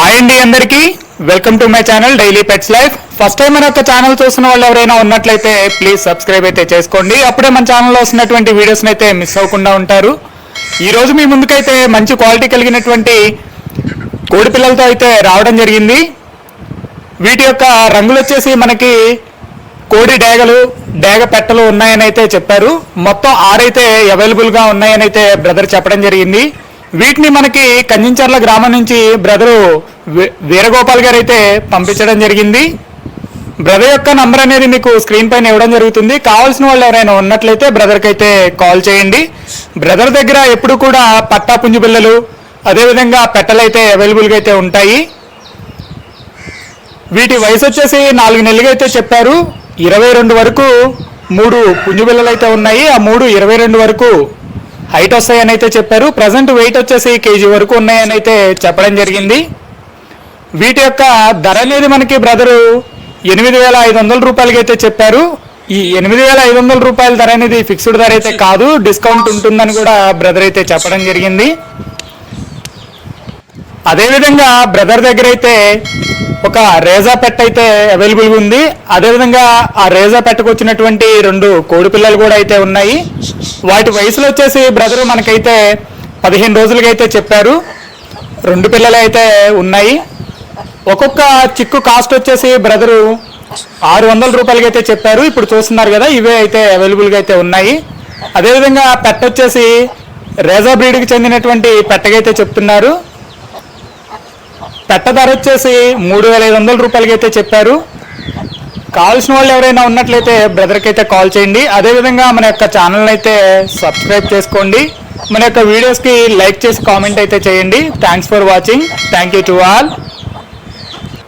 Hi అండి అందరికీ. Welcome to my channel daily pets life first time మన యొక్క ఛానల్ చూసిన వాళ్ళు ఎవరైనా ఉన్నట్లయితే ప్లీజ్ సబ్స్క్రైబ్ అయితే చేసుకోండి. అప్పుడే మన ఛానల్లో వస్తున్నటువంటి వీడియోస్ని అయితే మిస్ అవ్వకుండా ఉంటారు. ఈ రోజు మీ ముందుకైతే మంచి క్వాలిటీ కలిగినటువంటి కోడి పిల్లలతో అయితే రావడం జరిగింది. వీటి యొక్క రంగులు వచ్చేసి మనకి కోడి డేగలు డేగ పెట్టలు ఉన్నాయని అయితే చెప్పారు. మొత్తం ఆరైతే అవైలబుల్గా ఉన్నాయని అయితే బ్రదర్ చెప్పడం జరిగింది. వీటిని మనకి కంచించర్ల గ్రామం నుంచి బ్రదరు వీ- వీరగోపాల్ గారు అయితే పంపించడం జరిగింది. బ్రదర్ యొక్క నంబర్ అనేది మీకు స్క్రీన్ పైన ఇవ్వడం జరుగుతుంది. కావాల్సిన వాళ్ళు ఎవరైనా ఉన్నట్లయితే బ్రదర్కి అయితే కాల్ చేయండి. బ్రదర్ దగ్గర ఎప్పుడు కూడా పట్టా పుంజు పిల్లలు అదేవిధంగా పెట్టలు అయితే అవైలబుల్గా అయితే ఉంటాయి. వీటి వయసు వచ్చేసి నాలుగు నెలలుగా అయితే చెప్పారు. ఇరవై రెండు వరకు మూడు పుంజు పిల్లలు అయితే ఉన్నాయి. ఆ మూడు ఇరవై రెండు వరకు హైట్ వస్తాయని అయితే చెప్పారు. ప్రజెంట్ వెయిట్ వచ్చేసి కేజీ వరకు ఉన్నాయని అయితే చెప్పడం జరిగింది. వీటి యొక్క ధర అనేది మనకి బ్రదరు ఎనిమిది వేల ఐదు వందల రూపాయలకి అయితే చెప్పారు. ఈ ఎనిమిది వేల ఐదు వందల రూపాయల ధర అనేది ఫిక్స్డ్ ధర అయితే కాదు. డిస్కౌంట్ ఉంటుందని కూడా బ్రదర్ అయితే చెప్పడం జరిగింది. అదేవిధంగా బ్రదర్ దగ్గర అయితే ఒక రేజా పెట్ అయితే అవైలబుల్గా ఉంది. అదేవిధంగా ఆ రేజా పెట్టకు వచ్చినటువంటి రెండు కోడి పిల్లలు కూడా అయితే ఉన్నాయి. వాటి వయసులో వచ్చేసి బ్రదరు మనకైతే పదిహేను రోజులకైతే చెప్పారు. రెండు పిల్లలు అయితే ఉన్నాయి. ఒక్కొక్క చిక్కు కాస్ట్ వచ్చేసి బ్రదరు ఆరు వందల రూపాయలకి అయితే చెప్పారు. ఇప్పుడు చూస్తున్నారు కదా ఇవే అయితే అవైలబుల్గా అయితే ఉన్నాయి. అదేవిధంగా పెట్ట వచ్చేసి రేజా బ్రీడ్కి చెందినటువంటి పెట్టకైతే చెప్తున్నారు. పెట్ట ధర వచ్చేసి మూడు వేల ఐదు వందల రూపాయలకి అయితే చెప్పారు. కావాల్సిన వాళ్ళు ఎవరైనా ఉన్నట్లయితే బ్రదర్కి అయితే కాల్ చేయండి. అదేవిధంగా మన యొక్క ఛానల్ అయితే సబ్స్క్రైబ్ చేసుకోండి. మన యొక్క వీడియోస్కి లైక్ చేసి కామెంట్ అయితే చేయండి. Thanks for watching thank you to all